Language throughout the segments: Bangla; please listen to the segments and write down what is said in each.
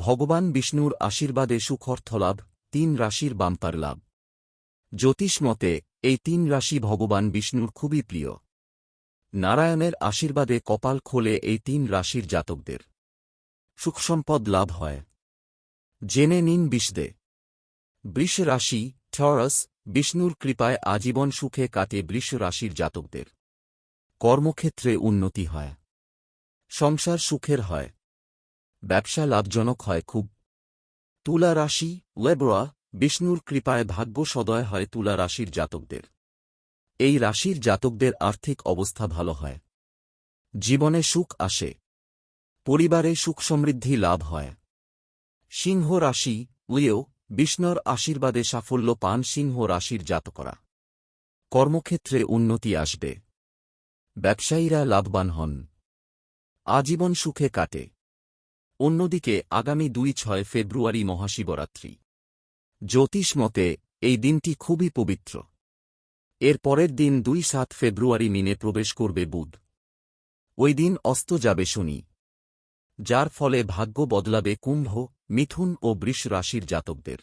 ভগবান বিষ্ণুর আশীর্বাদে সুখর্থলাভ, তিন রাশির বাম্পার লাভ। জ্যোতিষ মতে, এই তিন রাশি ভগবান বিষ্ণুর খুবই প্রিয়। নারায়ণের আশীর্বাদে কপাল খোলে এই তিন রাশির জাতকদের। সুখসম্পদ লাভ হয়। জেনে নিন বিষদে। বৃষ রাশি ঠরস বিষ্ণুর কৃপায় আজীবন সুখে কাটে বৃষ রাশির জাতকদের। কর্মক্ষেত্রে উন্নতি হয়। সংসার সুখের হয়। ব্যবসা লাভজনক হয় খুব। তুলা রাশি ওয়েবরা বিষ্ণুর কৃপায় ভাগ্য সদয় হয় তুলা রাশির জাতকদের। এই রাশির জাতকদের আর্থিক অবস্থা ভালো হয়। জীবনে সুখ আসে। পরিবারে সুখ সমৃদ্ধি লাভ হয়। সিংহ রাশি, লিও, বিষ্ণুর আশীর্বাদে সাফল্য পান সিংহ রাশির জাতকরা। কর্মক্ষেত্রে উন্নতি আসবে। ব্যবসায়ীরা লাভবান হন। আজীবন সুখে কাটে। অন্যদিকে আগামী দুই ছয় ফেব্রুয়ারি মহাশিবরাত্রি। জ্যোতিষ মতে, এই দিনটি খুবই পবিত্র। এর পরের দিন দুই সাত ফেব্রুয়ারি মিনে প্রবেশ করবে বুধ। ওই দিন অস্ত যাবে শনি। যার ফলে ভাগ্য বদলাবে কুম্ভ, মিথুন ও বৃষ রাশির জাতকদের।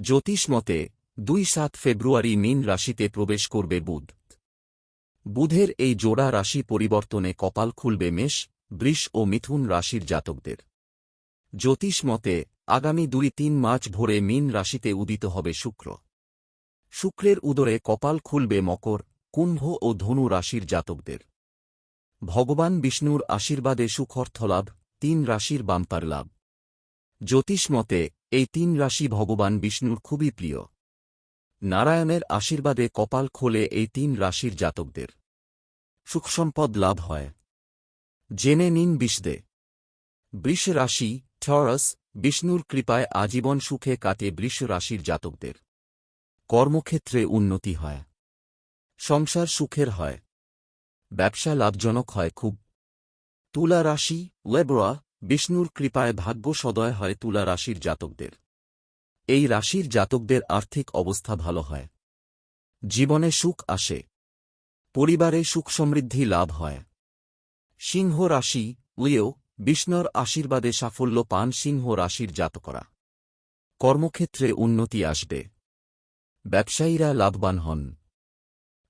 জ্যোতিষ মতে, দুই সাত ফেব্রুয়ারি মীন রাশিতে প্রবেশ করবে বুধ। বুধের এই জোড়া রাশি পরিবর্তনে কপাল খুলবে মেষ বৃষ ও মিথুন রাশির জাতকদের। জ্যোতিষ মতে, আগামী দুই তিন মাস ভোরে মীন রাশিতে উদিত হবে শুক্র। শুক্রের উদরে কপাল খুলবে মকর, কুম্ভ ও ধনু রাশির জাতকদের। ভগবান বিষ্ণুর আশীর্বাদে সুখর্থলাভ তিন রাশির বাম্পার লাভ। জ্যোতিষ মতে, এই তিন রাশি ভগবান বিষ্ণুর খুবই প্রিয়। নারায়ণের আশীর্বাদে কপাল খোলে এই তিন রাশির জাতকদের। সুখসম্পদ লাভ হয়। জেনে নিন বিষদে। বৃষ রাশি ঠরস বিষ্ণুর কৃপায় আজীবন সুখে কাটে বৃষ রাশির জাতকদের। কর্মক্ষেত্রে উন্নতি হয়। সংসার সুখের হয়। ব্যবসা লাভজনক হয় খুব। তুলা রাশি ওয়েবরা বিষ্ণুর কৃপায় ভাগ্য সদয় হয় তুলা রাশির জাতকদের। এই রাশির জাতকদের আর্থিক অবস্থা ভালো হয়। জীবনে সুখ আসে। পরিবারে সুখ সমৃদ্ধি লাভ হয়। সিংহ রাশি, লিও, বিষ্ণর আশীর্বাদে সাফল্য পান সিংহ রাশির জাতকরা। কর্মক্ষেত্রে উন্নতি আসবে। ব্যবসায়ীরা লাভবান হন।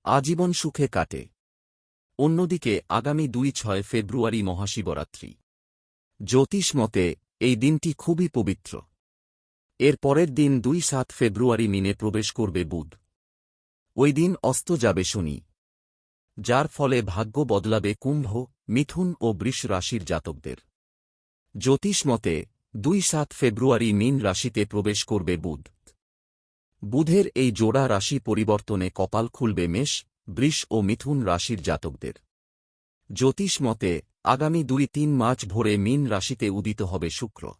আজীবন সুখে কাটে। অন্যদিকে আগামী দুই ছয় ফেব্রুয়ারি মহাশিবরাত্রি। জ্যোতিষ মতে, এই দিনটি খুবই পবিত্র। এর পরের দিন দুই সাত ফেব্রুয়ারি মিনে প্রবেশ করবে বুধ। ওই দিন অস্ত যাবে শনি। যার ফলে ভাগ্য বদলাবে কুম্ভ মিথুন ও বৃষ রাশির জাতকদের। জ্যোতিষ মতে, দুই সাত ফেব্রুয়ারি মীন রাশিতে প্রবেশ করবে বুধ। বুধের এই জোড়া রাশি পরিবর্তনে কপাল খুলবে মেষ, বৃষ ও মিথুন রাশির জাতকদের। জ্যোতিষ মতে, আগামী দুই তিন মার্চ ভোরে মীন রাশিতে উদিত হবে শুক্র।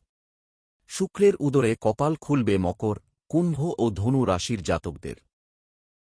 শুক্রের উদরে কপাল খুলবে মকর, কুম্ভ ও ধনু রাশির জাতকদের।